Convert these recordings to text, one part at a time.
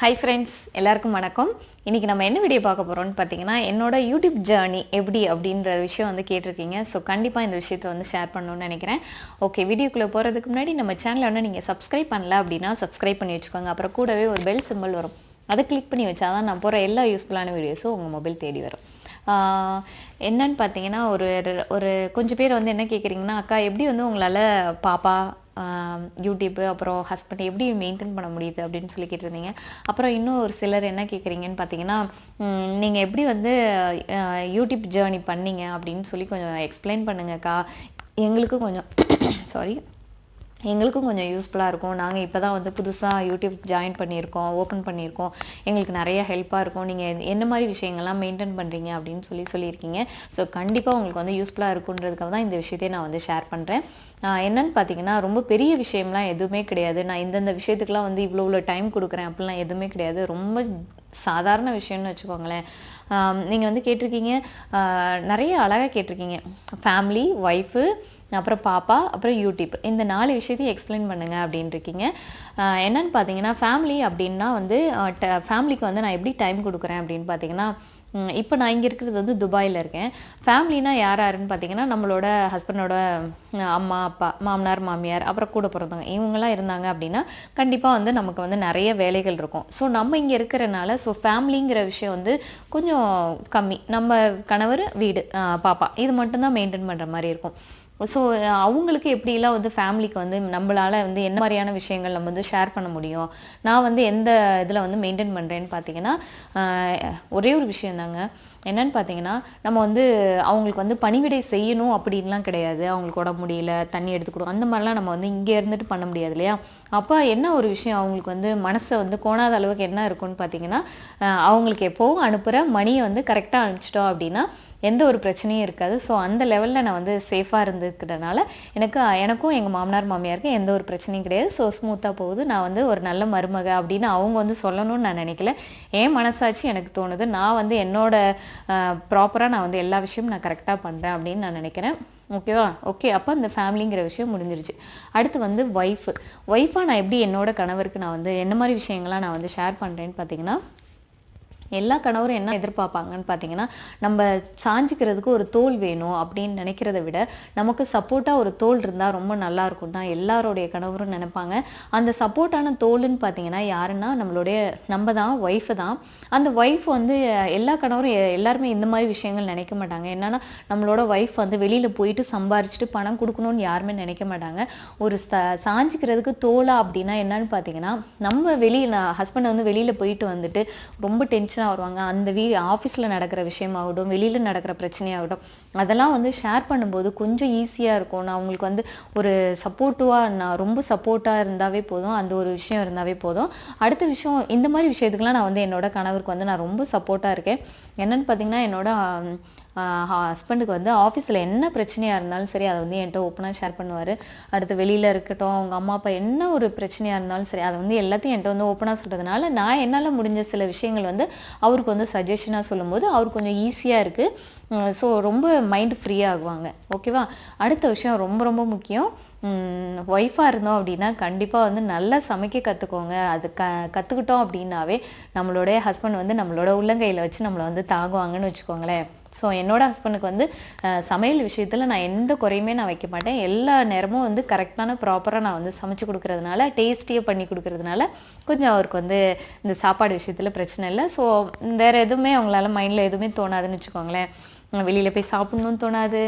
Hi friends எல்லாருக்கும் வணக்கம். இன்றைக்கி நம்ம என்ன வீடியோ பார்க்க போகிறோம்னு பார்த்தீங்கன்னா என்னோட யூடியூப் ஜேர்னி எப்படி அப்படின்ற விஷயம் வந்து கேட்டிருக்கீங்க. ஸோ கண்டிப்பாக இந்த விஷயத்தை வந்து ஷேர் பண்ணணும்னு நினைக்கிறேன். ஓகே வீடியோக்குள்ளே போகிறதுக்கு முன்னாடி நம்ம சேனலை வந்து நீங்கள் சப்ஸ்கிரைப் பண்ணல அப்படின்னா சப்ஸ்கிரைப் பண்ணி வச்சுக்கோங்க. அப்புறம் கூடவே ஒரு பெல் சிம்பிள் வரும். அதை கிளிக் பண்ணி வச்சா தான் நான் போகிற எல்லா யூஸ்ஃபுல்லான வீடியோஸும் உங்கள் மொபைல் தேடி வரும். என்னன்னு பார்த்தீங்கன்னா ஒரு ஒரு கொஞ்சம் பேர் வந்து என்ன கேட்குறீங்கன்னா அக்கா எப்படி வந்து உங்களால் பாப்பா யூடியூப்பு அப்புறம் ஹஸ்பண்ட் எப்படி மெயின்டைன் பண்ண முடியுது அப்படின்னு சொல்லி கேட்டிருந்தீங்க. அப்புறம் இன்னும் ஒரு சிலர் என்ன கேட்குறீங்கன்னு பார்த்தீங்கன்னா நீங்கள் எப்படி வந்து யூடியூப் ஜேர்னி பண்ணீங்க அப்படின்னு சொல்லி கொஞ்சம் எக்ஸ்பிளைன் பண்ணுங்கக்கா. எங்களுக்கும் கொஞ்சம் சாரி எங்களுக்கும் கொஞ்சம் யூஸ்ஃபுல்லாக இருக்கும். நாங்கள் இப்போ தான் வந்து புதுசாக யூடியூப் ஜாயின் பண்ணியிருக்கோம் ஓப்பன் பண்ணியிருக்கோம். எங்களுக்கு நிறைய ஹெல்ப்பாக இருக்கும். நீங்கள் என்ன மாதிரி விஷயங்கள்லாம் மெயின்டைன் பண்ணுறீங்க அப்படின்னு சொல்லி சொல்லியிருக்கீங்க. ஸோ கண்டிப்பாக உங்களுக்கு வந்து யூஸ்ஃபுல்லாக இருக்குன்றதுக்காக தான் இந்த விஷயத்தையும் நான் வந்து ஷேர் பண்ணுறேன் என்னன்னு பார்த்தீங்கன்னா ரொம்ப பெரிய விஷயம்லாம் எதுவுமே கிடையாது. நான் இந்தந்த விஷயத்துக்குலாம் வந்து இவ்வளோ இவ்வளோ டைம் கொடுக்குறேன் அப்படிலாம் எதுவுமே கிடையாது. ரொம்ப சாதாரண விஷயம்னு வச்சுக்கோங்களேன். நீங்கள் வந்து கேட்டிருக்கீங்க. நிறைய அழகாக கேட்டிருக்கீங்க. ஃபேமிலி ஒய்ஃபு அப்புறம் பாப்பா அப்புறம் யூடியூப். இந்த நாலு விஷயத்தையும் எக்ஸ்பிளைன் பண்ணுங்க அப்படின்னு இருக்கீங்க என்னன்னு பார்த்தீங்கன்னா ஃபேமிலி அப்படின்னா வந்து ஃபேமிலிக்கு வந்து நான் எப்படி டைம் கொடுக்குறேன் அப்படின்னு பார்த்தீங்கன்னா இப்போ நான் இங்கே இருக்கிறது வந்து துபாயில் இருக்கேன். ஃபேமிலினா யார் யாருன்னு பார்த்தீங்கன்னா நம்மளோட ஹஸ்பண்டோட அம்மா அப்பா மாமனார் மாமியார் அப்புறம் கூட பிறந்தவங்க. இவங்கெல்லாம் இருந்தாங்க அப்படின்னா கண்டிப்பாக வந்து நமக்கு வந்து நிறைய வேலைகள் இருக்கும். ஸோ நம்ம இங்கே இருக்கிறனால ஸோ ஃபேமிலிங்கிற விஷயம் வந்து கொஞ்சம் கம்மி. நம்ம கணவர் வீடு பாப்பா. இது மட்டும்தான் மெயின்டைன் பண்ணுற மாதிரி இருக்கும். ஸோ அவங்களுக்கு எப்படிலாம் வந்து ஃபேமிலிக்கு வந்து நம்மளால் வந்து என்ன மாதிரியான விஷயங்கள் நம்ம வந்து ஷேர் பண்ண முடியும்? நான் வந்து எந்த இதில் வந்து மெயின்டைன் பண்ணுறேன்னு பார்த்தீங்கன்னா ஒரே ஒரு விஷயம் தாங்க. என்னன்னு பார்த்தீங்கன்னா நம்ம வந்து அவங்களுக்கு வந்து பணிவிடை செய்யணும் அப்படின்லாம் கிடையாது. அவங்களுக்கு உடம்பு முடியல தண்ணி எடுத்து அந்த மாதிரிலாம் நம்ம வந்து இங்கே இருந்துட்டு பண்ண முடியாது இல்லையா? அப்போ என்ன ஒரு விஷயம் அவங்களுக்கு வந்து மனசை வந்து கோணாத அளவுக்கு என்ன இருக்கும்னு பார்த்தீங்கன்னா அவங்களுக்கு எப்போவும் அனுப்புகிற மணியை வந்து கரெக்டாக அனுப்பிச்சிட்டோம் அப்படின்னா எந்த ஒரு பிரச்சனையும் இருக்காது. ஸோ அந்த லெவலில் நான் வந்து சேஃபாக இருந்துக்கிறதுனால எனக்கு எனக்கும் எங்கள் மாமனார் மாமியாருக்கும் எந்த ஒரு பிரச்சனையும் கிடையாது. ஸோ ஸ்மூத்தாக போகுது. நான் வந்து ஒரு நல்ல மருமக அப்படின்னு அவங்க வந்து சொல்லணும்னு நான் நினைக்கல. என் மனசாட்சி எனக்கு தோணுது. நான் வந்து என்னோட ப்ராப்பராக நான் வந்து எல்லா விஷயமும் நான் கரெக்டாக பண்ணுறேன் அப்படின்னு நான் நினைக்கிறேன். ஓகேவா ஓகே அப்போ இந்த ஃபேமிலிங்கிற விஷயம் முடிஞ்சிருச்சு. அடுத்து வந்து ஒய்ஃபு ஒய்ஃபாக நான் எப்படி என்னோட கணவருக்கு நான் வந்து என்ன மாதிரி விஷயங்கள்லாம் நான் வந்து ஷேர் பண்ணுறேன்னு பார்த்தீங்கன்னா எல்லா கணவரும் என்ன எதிர்பார்ப்பாங்கன்னு பார்த்தீங்கன்னா நம்ம சாஞ்சிக்கிறதுக்கு ஒரு தோல் வேணும் அப்படின்னு நினைக்கிறத விட நமக்கு சப்போர்ட்டாக ஒரு தோல் இருந்தால் ரொம்ப நல்லா இருக்கும் தான் எல்லாருடைய கணவரும் நினைப்பாங்க. அந்த சப்போர்ட்டான தோல்னு பார்த்தீங்கன்னா யாருன்னா நம்மளுடைய நம்ம தான் ஒய்ஃபு தான். அந்த ஒய்ஃப் வந்து எல்லா கணவரும் எ- எல்லாருமே இந்த மாதிரி விஷயங்கள் நினைக்க மாட்டாங்க. என்னன்னா நம்மளோட ஒய்ஃப் வந்து வெளியில் போயிட்டு சம்பாரிச்சிட்டு பணம் கொடுக்கணும்னு யாருமே நினைக்க மாட்டாங்க. ஒரு ச சாஞ்சிக்கிறதுக்கு தோலா அப்படின்னா என்னன்னு பார்த்தீங்கன்னா நம்ம வெளியில் ஹஸ்பண்ட் வந்து வெளியில் போயிட்டு வந்துட்டு ரொம்ப டென்ஷன் டென்ஷனாக வருவாங்க. அந்த வீ ஆஃபீஸில் நடக்கிற விஷயமாகட்டும் வெளியில் நடக்கிற பிரச்சனையாகட்டும் அதெல்லாம் வந்து ஷேர் பண்ணும்போது கொஞ்சம் ஈஸியாக இருக்கும். நான் அவங்களுக்கு வந்து ஒரு சப்போர்ட்டிவாக நான் ரொம்ப சப்போர்ட்டாக இருந்தாவே போதும். அந்த ஒரு விஷயம் இருந்தாவே போதும். அடுத்த விஷயம் இந்த மாதிரி விஷயத்துக்குலாம் நான் வந்து என்னோட கணவருக்கு வந்து நான் ரொம்ப சப்போர்ட்டாக இருக்கேன். என்னென்னு பார்த்தீங்கன்னா என்னோட ஹஸ்பண்டுக்கு வந்து ஆஃபீஸில் என்ன பிரச்சனையாக இருந்தாலும் சரி அதை வந்து என்கிட்ட ஓப்பனாக ஷேர் பண்ணுவார். அடுத்து வெளியில் இருக்கட்டும் அவங்க அம்மா அப்பா என்ன ஒரு பிரச்சனையாக இருந்தாலும் சரி அதை வந்து எல்லாத்தையும் என்கிட்ட வந்து ஓப்பனாக சொல்கிறதுனால நான் என்னால் முடிஞ்ச சில விஷயங்கள் வந்து அவருக்கு வந்து சஜஷனாக சொல்லும்போது அவருக்கு கொஞ்சம் ஈஸியாக இருக்குது ஸோ ரொம்ப மைண்ட் ஃப்ரீ ஆகுவாங்க. ஓகேவா அடுத்த விஷயம் ரொம்ப ரொம்ப முக்கியம். ஒய்ஃபாக இருந்தோம் அப்படின்னா கண்டிப்பாக வந்து நல்லா சமைக்க கற்றுக்கோங்க அது க கற்றுக்கிட்டோம் அப்படின்னாவே நம்மளோடைய ஹஸ்பண்ட் வந்து நம்மளோட உள்ளங்கையில் வச்சு நம்மளை வந்து தாங்குவாங்கன்னு வச்சுக்கோங்களேன். ஸோ என்னோட ஹஸ்பண்டுக்கு வந்து சமையல் விஷயத்தில் நான் எந்த குறையுமே நான் வைக்க மாட்டேன். எல்லா நேரமும் வந்து கரெக்டான ப்ராப்பராக நான் வந்து சமைச்சு கொடுக்கறதுனால டேஸ்டியாக பண்ணி கொடுக்கறதுனால கொஞ்சம் அவருக்கு வந்து இந்த சாப்பாடு விஷயத்தில் பிரச்சனை இல்லை. ஸோ வேறு எதுவுமே அவங்களால மைண்டில் எதுவுமே தோணாதுன்னு வச்சுக்கோங்களேன். வெளியில் போய் சாப்பிட்ணுன்னு தோணாது.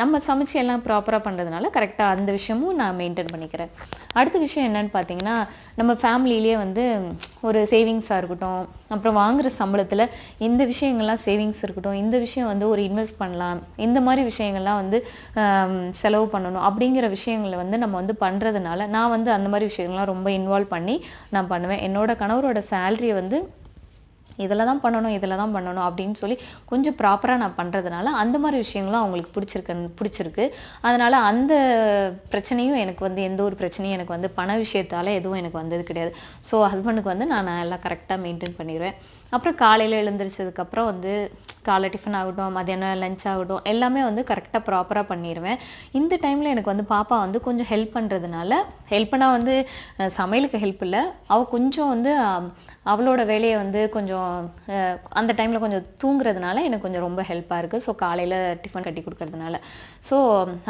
நம்ம சமைச்சு எல்லாம் ப்ராப்பராக பண்ணுறதுனால கரெக்டாக அந்த விஷயமும் நான் மெயின்டைன் பண்ணிக்கிறேன். அடுத்த விஷயம் என்னன்னு பார்த்தீங்கன்னா நம்ம ஃபேமிலியிலேயே வந்து ஒரு சேவிங்ஸாக இருக்கட்டும் அப்புறம் வாங்குற சம்பளத்தில் இந்த விஷயங்கள்லாம் சேவிங்ஸ் இருக்கட்டும் இந்த விஷயம் வந்து ஒரு இன்வெஸ்ட் பண்ணலாம் இந்த மாதிரி விஷயங்கள்லாம் வந்து செலவு பண்ணணும் அப்படிங்கிற விஷயங்களை வந்து நம்ம வந்து பண்ணுறதுனால நான் வந்து அந்த மாதிரி விஷயங்கள்லாம் ரொம்ப இன்வால்வ் பண்ணி நான் பண்ணுவேன். என்னோட கணவரோட சேலரியை வந்து இதில் தான் பண்ணணும் இதில் தான் பண்ணணும் அப்படின்னு சொல்லி கொஞ்சம் ப்ராப்பராக நான் பண்ணுறதுனால அந்த மாதிரி விஷயங்களும் அவங்களுக்கு பிடிச்சிருக்கு பிடிச்சிருக்கு. அதனால் அந்த பிரச்சனையும் எனக்கு வந்து எந்த ஒரு பிரச்சனையும் எனக்கு வந்து பண விஷயத்தால் எதுவும் எனக்கு வந்தது கிடையாது. ஸோ ஹஸ்பண்டுக்கு வந்து நான் எல்லாம் கரெக்டாக மெயின்டைன் பண்ணிடுவேன் அப்புறம் காலையில் எழுந்திரிச்சதுக்கப்புறம் வந்து காலை டிஃபன் ஆகட்டும் மதியானம் லஞ்ச் ஆகட்டும் எல்லாமே வந்து கரெக்டாக ப்ராப்பராக பண்ணிடுவேன் இந்த டைமில் எனக்கு வந்து பாப்பா வந்து கொஞ்சம் ஹெல்ப் பண்ணுறதுனால ஹெல்ப்னா வந்து சமையலுக்கு ஹெல்ப் இல்லை. அவள் கொஞ்சம் வந்து அவளோட வேலையை வந்து கொஞ்சம் அந்த டைமில் கொஞ்சம் தூங்குறதுனால எனக்கு கொஞ்சம் ரொம்ப ஹெல்ப்பாக இருக்குது ஸோ காலையில் டிஃபன் கட்டி கொடுக்கறதுனால. ஸோ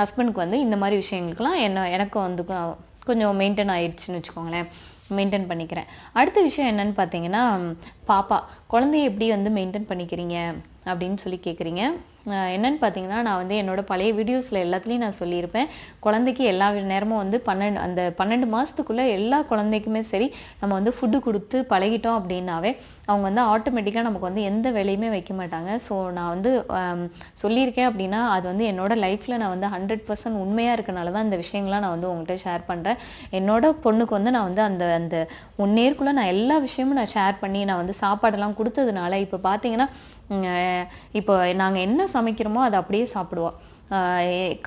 ஹஸ்பண்டுக்கு வந்து இந்த மாதிரி விஷயங்களுக்கெல்லாம் என்ன எனக்கும் வந்து கொஞ்சம் மெயின்டைன் ஆயிடுச்சுன்னு வச்சுக்கோங்களேன். மெயின்டைன் பண்ணிக்கிறேன். அடுத்த விஷயம் என்னன்னு பார்த்தீங்கன்னா பாப்பா குழந்தைய எப்படி வந்து மெயின்டைன் பண்ணிக்கிறீங்க? அப்படின்னு சொல்லி கேட்குறீங்க என்னன்னு பார்த்தீங்கன்னா நான் வந்து என்னோட பழைய வீடியோஸில் எல்லாத்துலேயும் நான் சொல்லியிருப்பேன். குழந்தைக்கு எல்லா நேரமும் வந்து பன்னெண்டு அந்த பன்னெண்டு மாதத்துக்குள்ளே எல்லா குழந்தைக்குமே சரி நம்ம வந்து ஃபுட்டு கொடுத்து பழகிட்டோம் அப்படின்னாவே அவங்க வந்து ஆட்டோமேட்டிக்காக நமக்கு வந்து எந்த வேலையுமே வைக்க மாட்டாங்க. ஸோ நான் வந்து சொல்லியிருக்கேன் அப்படின்னா அது வந்து என்னோடய லைஃப்பில் நான் வந்து ஹண்ட்ரட் பர்சன்ட் உண்மையாக இருக்கனால தான் இந்த விஷயங்கள்லாம் நான் வந்து உங்கள்கிட்ட ஷேர் பண்ணுறேன் என்னோட பொண்ணுக்கு வந்து நான் வந்து அந்த அந்த ஒன் இயர்க்குள்ளே நான் எல்லா விஷயமும் நான் ஷேர் பண்ணி நான் வந்து சாப்பாடெல்லாம் கொடுத்ததுனால இப்போ பார்த்தீங்கன்னா இப்போ நாங்கள் என்ன சமைக்கிறோமோ அதை அப்படியே சாப்பிடுவோம்.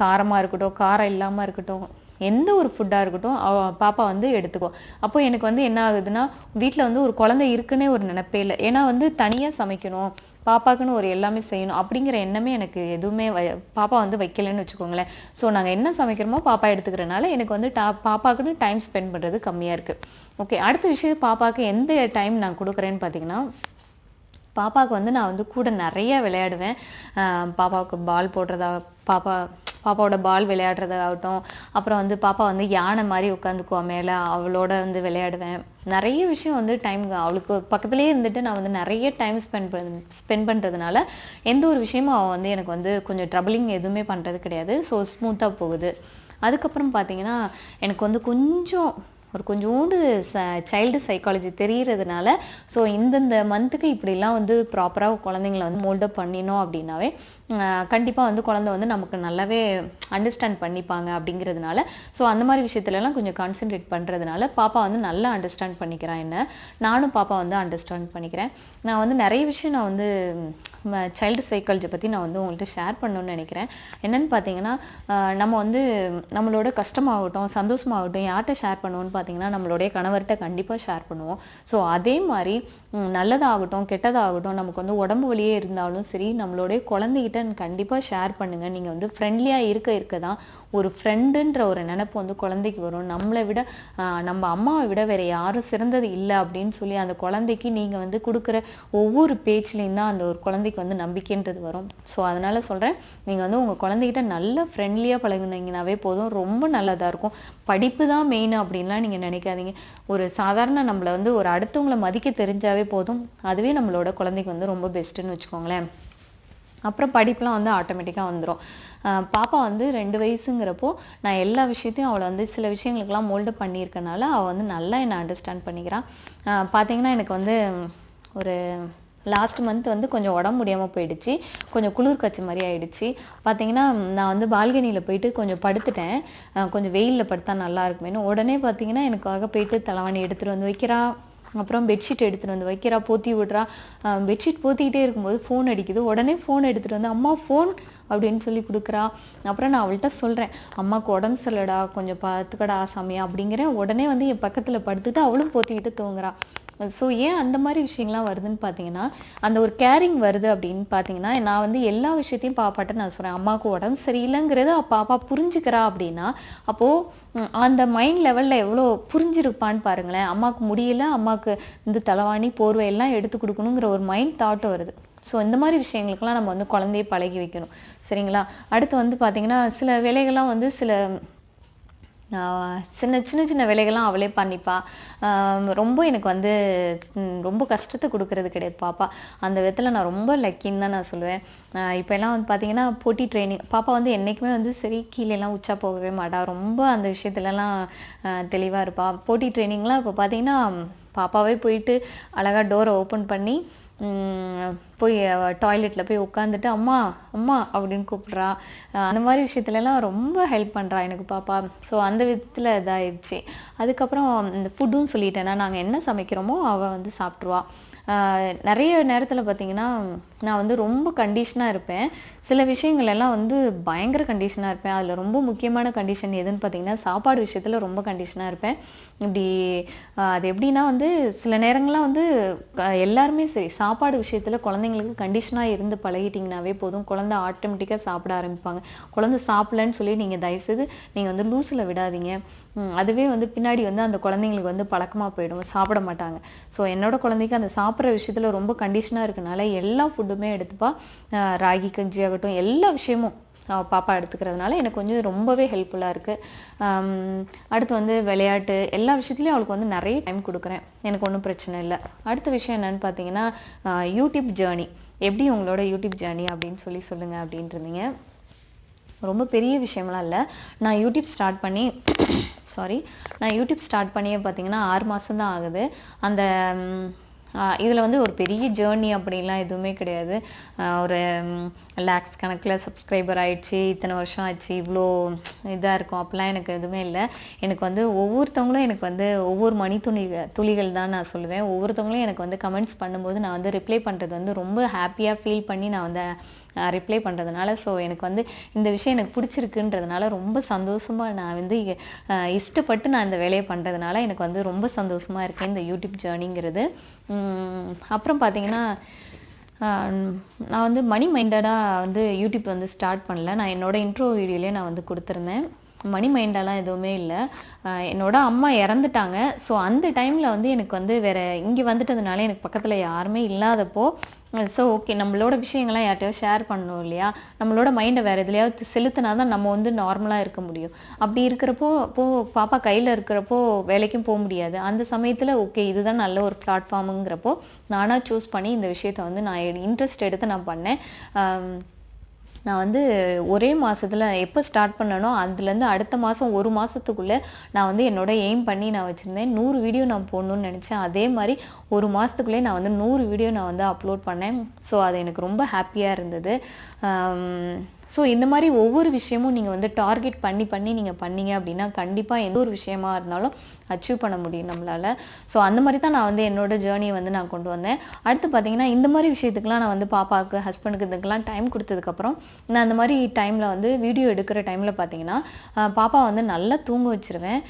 காரமாக இருக்கட்டும் காரம் இல்லாமல் இருக்கட்டும் எந்த ஒரு ஃபுட்டாக இருக்கட்டும் அவ பாப்பா வந்து எடுத்துக்குவோம் அப்போ எனக்கு வந்து என்ன ஆகுதுன்னா வீட்டில் வந்து ஒரு குழந்தை இருக்குன்னே ஒரு நினைப்பே இல்லை. ஏன்னா வந்து தனியாக சமைக்கணும் பாப்பாக்குன்னு ஒரு எல்லாமே செய்யணும் அப்படிங்கிற எண்ணமே எனக்கு எதுவுமே வ- பாப்பா வந்து வைக்கலைன்னு வச்சுக்கோங்களேன். ஸோ நாங்கள் என்ன சமைக்கிறோமோ பாப்பா எடுத்துக்கிறனால எனக்கு வந்து டா பாப்பாக்குன்னு டைம் ஸ்பெண்ட் பண்ணுறது கம்மியாக இருக்குது ஓகே அடுத்த விஷயம் பாப்பாவுக்கு எந்த டைம் நான் கொடுக்குறேன்னு பார்த்தீங்கன்னா பாப்பாவுக்கு வந்து நான் வந்து கூட நிறைய விளையாடுவேன். பாப்பாவுக்கு பால் போடுறதா பாப்பா பாப்பாவோட பால் விளையாடுறதாகட்டும். அப்புறம் வந்து பாப்பா வந்து யானை மாதிரி உட்காந்துக்குவா மேலே அவளோட வந்து விளையாடுவேன். நிறைய விஷயம் வந்து டைம் அவளுக்கு பக்கத்துலேயே இருந்துட்டு நான் வந்து நிறைய டைம் ஸ்பெண்ட் பண்ண ஸ்பெண்ட் பண்ணுறதுனால எந்த ஒரு விஷயமும் அவள் வந்து எனக்கு வந்து கொஞ்சம் ட்ரபிளிங் எதுவுமே பண்ணுறது கிடையாது. ஸோ ஸ்மூத்தாக போகுது. அதுக்கப்புறம் பார்த்தீங்கன்னா எனக்கு வந்து கொஞ்சம் ஒரு கொஞ்சோண்டு ச சைல்டு சைக்காலஜி தெரிகிறதுனால ஸோ இந்தந்த மந்த்துக்கு இப்படிலாம் வந்து ப்ராப்பராக குழந்தைங்கள வந்து மோல்டப் பண்ணினோம் அப்படின்னாவே கண்டிப்பாக வந்து குழந்தை வந்து நமக்கு நல்லாவே அண்டர்ஸ்டாண்ட் பண்ணிப்பாங்க அப்படிங்கிறதுனால. ஸோ அந்த மாதிரி விஷயத்துலலாம் கொஞ்சம் கான்சென்ட்ரேட் பண்ணுறதுனால பாப்பா வந்து நல்லா அண்டர்ஸ்டாண்ட் பண்ணிக்கிறான் என்ன. நானும் பாப்பா வந்து அண்டர்ஸ்டாண்ட் பண்ணிக்கிறேன். நான் வந்து நிறைய விஷயம் நான் வந்து சைல்டு சைக்காலஜி பற்றி நான் வந்து உங்கள்கிட்ட ஷேர் பண்ணணும்னு நினைக்கிறேன். என்னன்னு பார்த்தீங்கன்னா நம்ம வந்து நம்மளோட கஷ்டமாகட்டும் சந்தோஷமாகட்டும் யார்கிட்ட ஷேர் பண்ணுவோம்னு பார்த்தீங்கன்னா நம்மளுடைய கணவர்கிட்ட கண்டிப்பாக ஷேர் பண்ணுவோம். ஸோ அதே மாதிரி நல்லதாகட்டும் கெட்டதாகட்டும் நமக்கு வந்து உடம்பு வலியே இருந்தாலும் சரி நம்மளுடைய குழந்தைகிட்ட கண்டிப்பாக ஷேர் பண்ணுங்கள் நீங்கள் வந்து ஃப்ரெண்ட்லியாக இருக்க இருக்க தான் ஒரு ஃப்ரெண்டுன்ற ஒரு நினைப்பு வந்து குழந்தைக்கு வரும். நம்மளை விட நம்ம அம்மாவை விட வேற யாரும் சிறந்தது இல்லை அப்படின்னு சொல்லி அந்த குழந்தைக்கு நீங்கள் வந்து கொடுக்குற ஒவ்வொரு பேச்சுலேயும் தான் அந்த ஒரு குழந்தைக்கு வந்து நம்பிக்கைன்றது வரும். ஸோ அதனால் சொல்கிறேன் நீங்கள் வந்து உங்கள் குழந்தைகிட்ட நல்ல ஃப்ரெண்ட்லியாக பழகுனீங்கனாவே போதும். ரொம்ப நல்லதாக இருக்கும். படிப்பு தான் மெயின் அப்படின்லாம் நீங்கள் நினைக்காதீங்க. ஒரு சாதாரண நம்மளை வந்து ஒரு அடுத்தவங்கள மதிக்க தெரிஞ்சாவே போதும். அதுவே நம்மளோட குழந்தைக்கு வந்து ரொம்ப பெஸ்ட்டுன்னு வச்சுக்கோங்களேன். அப்புறம் படிப்புலாம் வந்து ஆட்டோமேட்டிக்காக வந்துடும் பாப்பா வந்து ரெண்டு வயசுங்கிறப்போ நான் எல்லா விஷயத்தையும் அவளை வந்து சில விஷயங்களுக்கெல்லாம் மோல்டு பண்ணியிருக்கனால அவள் வந்து நல்லா என்னை அண்டர்ஸ்டாண்ட் பண்ணிக்கிறான் பார்த்திங்கன்னா பார்த்தீங்கன்னா எனக்கு வந்து ஒரு லாஸ்ட் மந்த் வந்து கொஞ்சம் உடம்பு முடியாமல் போயிடுச்சு. கொஞ்சம் குளிர் கச்சி மாதிரி ஆயிடுச்சு. பார்த்தீங்கன்னா நான் வந்து பால்கனியில் போயிட்டு கொஞ்சம் படுத்துட்டேன். கொஞ்சம் வெயிலில் படுத்தா நல்லா இருக்குமேனு உடனே பார்த்தீங்கன்னா எனக்காக போயிட்டு தலைவாணி எடுத்துகிட்டு வந்து வைக்கிறா. அப்புறம் பெட்ஷீட் எடுத்துகிட்டு வந்து வைக்கிறா போத்தி விடுறா. பெட்ஷீட் போத்திக்கிட்டே இருக்கும்போது ஃபோன் அடிக்குது. உடனே ஃபோன் எடுத்துகிட்டு வந்து அம்மா ஃபோன் அப்படின்னு சொல்லி கொடுக்குறா. அப்புறம் நான் அவள்கிட்ட சொல்கிறேன் அம்மாவுக்கு உடம்பு சரியில்லடா கொஞ்சம் பார்த்துக்கடா சாமியா அப்படிங்கிறேன். உடனே வந்து என் பக்கத்தில் படுத்துட்டு அவளும் போத்திக்கிட்டு தூங்குறா. ஸோ ஏன் அந்த மாதிரி விஷயங்கள்லாம் வருதுன்னு பார்த்தீங்கன்னா அந்த ஒரு கேரிங் வருது அப்படின்னு பார்த்தீங்கன்னா நான் வந்து எல்லா விஷயத்தையும் பாப்பாட்ட நான் சொல்கிறேன் அம்மாவுக்கு உடம்பு சரியில்லைங்கிறது பாப்பா புரிஞ்சுக்கிறா அப்படின்னா அப்போது அந்த மைண்ட் லெவலில் எவ்வளோ புரிஞ்சிருப்பான்னு பாருங்களேன். அம்மாவுக்கு முடியல அம்மாவுக்கு இந்த தலைவாணி போர்வையெல்லாம் எடுத்து கொடுக்கணுங்கிற ஒரு மைண்ட் தாட் வருது. ஸோ இந்த மாதிரி விஷயங்களுக்கெல்லாம் நம்ம வந்து குழந்தைய பழகி வைக்கணும். சரிங்களா? அடுத்து வந்து பார்த்தீங்கன்னா சில வேலைகள்லாம் வந்து சில சின்ன சின்ன சின்ன வேலைகள்லாம் அவளே பண்ணிப்பா. ரொம்ப எனக்கு வந்து ரொம்ப கஷ்டத்தை கொடுக்கறது கிடையாது பாப்பா. அந்த விதத்தில் நான் ரொம்ப லக்கின்னு தான் நான் சொல்லுவேன். இப்போ எல்லாம் வந்து பார்த்தீங்கன்னா போட்டி ட்ரைனிங் பாப்பா வந்து என்றைக்குமே வந்து சரி கீழேலாம் உச்சா போகவே மாட்டா. ரொம்ப அந்த விஷயத்துலலாம் தெளிவாக இருப்பாள் போட்டி ட்ரைனிங்லாம் இப்போ பார்த்தீங்கன்னா பாப்பாவே போயிட்டு அழகாக டோரை ஓப்பன் பண்ணி போய் டாய்லெட்டில் போய் உட்காந்துட்டு அம்மா அம்மா அப்படின்னு கூப்பிட்றா. அந்த மாதிரி விஷயத்துலலாம் ரொம்ப ஹெல்ப் பண்ணுறா எனக்கு பாப்பா. ஸோ அந்த விதத்தில் இதாகிடுச்சு அதுக்கப்புறம் இந்த ஃபுட்டும் சொல்லிட்டேன்னா நாங்கள் என்ன சமைக்கிறோமோ அவள் வந்து சாப்பிட்ருவா. நிறைய நேரத்தில் பார்த்தீங்கன்னா நான் வந்து ரொம்ப கண்டிஷனாக இருப்பேன். சில விஷயங்கள் எல்லாம் வந்து பயங்கர கண்டிஷனாக இருப்பேன். அதில் ரொம்ப முக்கியமான கண்டிஷன் எதுன்னு பார்த்தீங்கன்னா சாப்பாடு விஷயத்தில் ரொம்ப கண்டிஷனாக இருப்பேன். இப்படி அது எப்படின்னா வந்து சில நேரங்கள்லாம் வந்து எல்லாருமே சரி சாப்பாடு விஷயத்தில் குழந்தைங்களுக்கு கண்டிஷனாக இருந்து பழகிட்டிங்கனாவே போதும். குழந்தை ஆட்டோமேட்டிக்காக சாப்பிட ஆரம்பிப்பாங்க. குழந்தை சாப்பிடலன்னு சொல்லி நீங்கள் தயவுசெய்து நீங்கள் வந்து லூஸில் விடாதீங்க. அதுவே வந்து பின்னாடி வந்து அந்த குழந்தைங்களுக்கு வந்து பழக்கமாக போயிடும். சாப்பிட மாட்டாங்க. ஸோ என்னோட குழந்தைக்கு அந்த சாப்பிட்ற விஷயத்தில் ரொம்ப கண்டிஷனாக இருக்கனால எல்லா ஃபுட்டுமே எடுத்துப்பா. ராகி கஞ்சி ஆகட்டும் எல்லா விஷயமும் பாப்பா எடுத்துக்கிறதுனால எனக்கு கொஞ்சம் ரொம்பவே ஹெல்ப்ஃபுல்லாக இருக்குது அடுத்து வந்து விளையாட்டு எல்லா விஷயத்துலையும் அவளுக்கு வந்து நிறைய டைம் கொடுக்குறேன். எனக்கு ஒன்றும் பிரச்சனை இல்லை. அடுத்த விஷயம் என்னன்னு பார்த்தீங்கன்னா யூடியூப் ஜேர்னி எப்படி உங்களோட யூடியூப் ஜேர்னி அப்படின்னு சொல்லி சொல்லுங்கள் அப்படின்ட்டு இருந்தீங்க. ரொம்ப பெரிய விஷயம்லாம் இல்லை. நான் யூடியூப் ஸ்டார்ட் பண்ணி சாரி நான் யூடியூப் ஸ்டார்ட் பண்ணியே பார்த்தீங்கன்னா ஆறு மாதம் தான் ஆகுது. அந்த இதில் வந்து ஒரு பெரிய ஜேர்னி அப்படிலாம் எதுவுமே கிடையாது. ஒரு லேக்ஸ் கணக்கில் சப்ஸ்கிரைபர் ஆயிடுச்சு இத்தனை வருஷம் ஆச்சு இவ்வளோ இதாக இருக்கும் அப்போலாம் எனக்கு எதுவுமே இல்லை. எனக்கு வந்து ஒவ்வொருத்தவங்களும் எனக்கு வந்து ஒவ்வொரு மணி துணிகள் துளிகள் தான் நான் சொல்லுவேன். ஒவ்வொருத்தவங்களும் எனக்கு வந்து கமெண்ட்ஸ் பண்ணும்போது நான் வந்து ரிப்ளை பண்ணுறது வந்து ரொம்ப ஹாப்பியாக ஃபீல் பண்ணி நான் வந்து ரிப்ளை பண்ணுறதுனால ஸோ எனக்கு வந்து இந்த விஷயம் எனக்கு பிடிச்சிருக்குன்றதுனால ரொம்ப சந்தோஷமாக நான் வந்து இஷ்டப்பட்டு நான் இந்த வேலையை பண்ணுறதுனால எனக்கு வந்து ரொம்ப சந்தோஷமாக இருக்கேன் இந்த யூடியூப் ஜேர்னிங்கிறது அப்புறம் பார்த்தீங்கன்னா நான் வந்து மணி மைண்டடாக வந்து யூடியூப் வந்து ஸ்டார்ட் பண்ணல. நான் என்னோட இன்ட்ரோ வீடியோலேயே நான் வந்து கொடுத்துருந்தேன். மணி மைண்டெல்லாம் எதுவுமே இல்லை. என்னோட அம்மா இறந்துட்டாங்க. ஸோ அந்த டைமில் வந்து எனக்கு வந்து வேறு இங்கே வந்துட்டதுனால எனக்கு பக்கத்தில் யாருமே இல்லாதப்போ ஸோ ஓகே நம்மளோட விஷயங்கள்லாம் யார்கிட்டயோ ஷேர் பண்ணணும் இல்லையா? நம்மளோட மைண்டை வேறு எதுலையாவது செலுத்தினா தான் நம்ம வந்து நார்மலாக இருக்க முடியும். அப்படி இருக்கிறப்போ இப்போ பாப்பா கையில் இருக்கிறப்போ வேலைக்கும் போக முடியாது. அந்த சமயத்தில் ஓகே இதுதான் நல்ல ஒரு பிளாட்ஃபார்முங்கிறப்போ நானாக சூஸ் பண்ணி இந்த விஷயத்த வந்து நான் இன்ட்ரெஸ்ட் எடுத்து நான் பண்ணேன். நான் வந்து ஒரே மாதத்தில் எப்போ ஸ்டார்ட் பண்ணனோ அதுலேருந்து அடுத்த மாதம் ஒரு மாதத்துக்குள்ளே நான் வந்து என்னோட எய்ம் பண்ணி நான் வச்சுருந்தேன். நூறு வீடியோ நான் போடணும்னு நினச்சேன். அதே மாதிரி ஒரு மாதத்துக்குள்ளே நான் வந்து நூறு வீடியோ நான் வந்து அப்லோட் பண்ணேன். ஸோ அது எனக்கு ரொம்ப ஹாப்பியாக இருந்தது. ஸோ இந்த மாதிரி ஒவ்வொரு விஷயமும் நீங்கள் வந்து டார்கெட் பண்ணி பண்ணி நீங்கள் பண்ணீங்க அப்படின்னா கண்டிப்பாக எந்த ஒரு விஷயமா இருந்தாலும் அச்சீவ் பண்ண முடியும் நம்மளால். ஸோ அந்த மாதிரி தான் நான் வந்து என்னோட ஜேர்னியை வந்து நான் கொண்டு வந்தேன். அடுத்து பார்த்தீங்கன்னா இந்த மாதிரி விஷயத்துக்குலாம் நான் வந்து பாப்பாவுக்கு ஹஸ்பண்டுக்கு இதுக்கெல்லாம் டைம் கொடுத்ததுக்கப்புறம் நான் அந்த மாதிரி டைமில் வந்து வீடியோ எடுக்கிற டைமில் பார்த்தீங்கன்னா பாப்பா வந்து நல்லா தூங்க வச்சிருவேன்.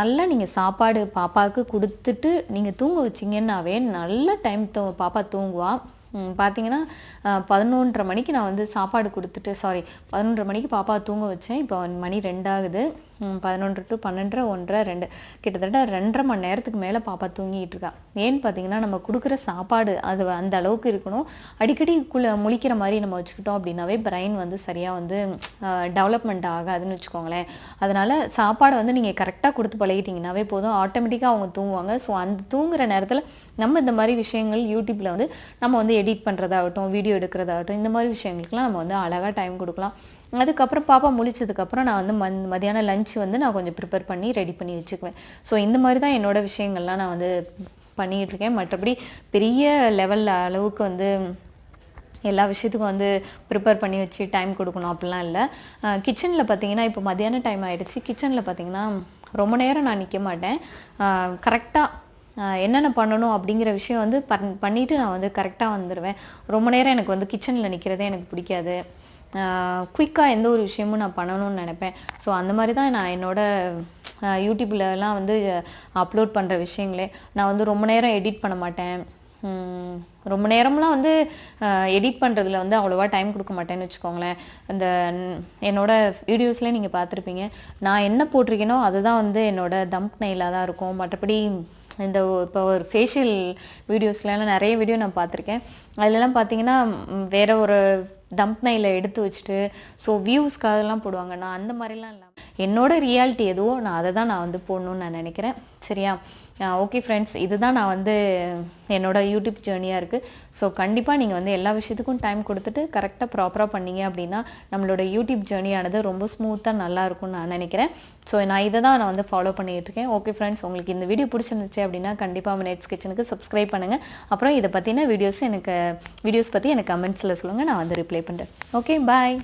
நல்லா நீங்கள் சாப்பாடு பாப்பாவுக்கு கொடுத்துட்டு நீங்கள் தூங்க வச்சிங்கன்னாவே நல்ல டைம் தூ பாப்பா தூங்குவாள் பார்த்தீங்கன்னா பதினொன்றரை மணிக்கு நான் வந்து சாப்பாடு கொடுத்துட்டு சாரி பதினொன்றரை மணிக்கு பாப்பா தூங்க வச்சேன். இப்போ மணி ரெண்டாகுது. பதினொன்று டு பன்னெண்டரை ஒன்றரை ரெண்டு. கிட்டத்தட்ட ரெண்டரை மணி நேரத்துக்கு மேலே பாப்பா தூங்கிட்டு இருக்கா. ஏன்னு பார்த்தீங்கன்னா நம்ம கொடுக்குற சாப்பாடு அது அந்த அளவுக்கு இருக்கணும். அடிக்கடி குள முழிக்கிற மாதிரி நம்ம வச்சுக்கிட்டோம் அப்படின்னாவே பிரெயின் வந்து சரியாக வந்து டெவலப்மெண்ட் ஆகாதுன்னு வச்சுக்கோங்களேன். அதனால் சாப்பாடை வந்து நீங்கள் கரெக்டாக கொடுத்து பழகிட்டீங்கன்னாவே போதும். ஆட்டோமேட்டிக்காக அவங்க தூங்குவாங்க. ஸோ அந்த தூங்குற நேரத்தில் நம்ம இந்த மாதிரி விஷயங்கள் யூடியூப்பில் வந்து நம்ம வந்து எடிட் பண்ணுறதாகட்டும் வீடியோ எடுக்கிறதாகட்டும் இந்த மாதிரி விஷயங்களுக்குலாம் நம்ம வந்து அழகாக டைம் கொடுக்கலாம். அதுக்கப்புறம் பாப்பா முழிச்சதுக்கப்புறம் நான் வந்து மந் மதியானம் லஞ்ச் வந்து நான் கொஞ்சம் ப்ரிப்பேர் பண்ணி ரெடி பண்ணி வச்சுக்குவேன். ஸோ இந்த மாதிரி தான் என்னோட விஷயங்கள்லாம் நான் வந்து பண்ணிகிட்டு இருக்கேன். மற்றபடி பெரிய லெவல் அளவுக்கு வந்து எல்லா விஷயத்துக்கும் வந்து ப்ரிப்பேர் பண்ணி வச்சு டைம் கொடுக்கணும் அப்படிலாம் இல்லை. கிச்சனில் பார்த்தீங்கன்னா இப்போ மதியான டைம் ஆகிடுச்சு கிச்சனில் பார்த்தீங்கன்னா ரொம்ப நேரம் நான் நிற்க மாட்டேன். கரெக்டாக என்னென்ன பண்ணணும் அப்படிங்கிற விஷயம் வந்து பண் பண்ணிவிட்டு நான் வந்து கரெக்டாக வந்துடுவேன் ரொம்ப நேரம் எனக்கு வந்து கிச்சனில் நிற்கிறதே எனக்கு பிடிக்காது. குயிக்காக எந்த ஒரு விஷயமும் நான் பண்ணணும்னு நினைப்பேன். ஸோ அந்த மாதிரி தான் நான் என்னோடய யூடியூப்லலாம் வந்து அப்லோட் பண்ணுற விஷயங்களே. நான் வந்து ரொம்ப நேரம் எடிட் பண்ண மாட்டேன். ரொம்ப நேரம்லாம் வந்து எடிட் பண்ணுறதுல வந்து அவ்வளோவா டைம் கொடுக்க மாட்டேன்னு வச்சுக்கோங்களேன். இந்த என்னோடய என்னோட வீடியோஸ்லேயே நீங்கள் பார்த்துருப்பீங்க. நான் என்ன போட்டிருக்கேனோ அதுதான் வந்து என்னோட தம்ப் நெயிலாக தான் இருக்கும். மற்றபடி இந்த இப்போ ஒரு ஃபேஷியல் வீடியோஸ்லாம் நிறைய வீடியோ நான் பார்த்துருக்கேன். அதுலலாம் பார்த்தீங்கன்னா வேறு ஒரு டம்ப் நைல எடுத்து வச்சுட்டு ஸோ வியூஸ்க்காகலாம் போடுவாங்க. நான் அந்த மாதிரிலாம் இல்லாமல் என்னோடய ரியாலிட்டி எதுவோ நான் அதை தான் நான் வந்து போடணும்னு நான் நினைக்கிறேன். சரியா? ஓகே ஃப்ரெண்ட்ஸ் இதுதான் நான் வந்து என்னோட யூடியூப் ஜேர்னியாக இருக்குது ஸோ கண்டிப்பாக நீங்கள் வந்து எல்லா விஷயத்துக்கும் டைம் கொடுத்துட்டு கரெக்டாக ப்ராப்பராக பண்ணீங்க அப்படின்னா நம்மளோட யூடியூப் ஜேர்னியானது ரொம்ப ஸ்மூத்தாக நல்லா இருக்கும்னு நான் நினைக்கிறேன். ஸோ நான் இதை தான் நான் வந்து ஃபாலோ பண்ணிகிட்டு இருக்கேன். ஓகே ஃப்ரெண்ட்ஸ் உங்களுக்கு இந்த வீடியோ பிடிச்சிருந்துச்சு அப்படின்னா கண்டிப்பாக நெட்ஸ் கிச்சனுக்கு சப்ஸ்கிரைப் பண்ணுங்கள் அப்புறம் இதை பற்றின வீடியோஸ் எனக்கு வீடியோஸ் பற்றி எனக்கு கமெண்ட்ஸில் சொல்லுங்கள் நான் வந்து ரிப்ளை பண்ணுறேன் ஓகே பாய்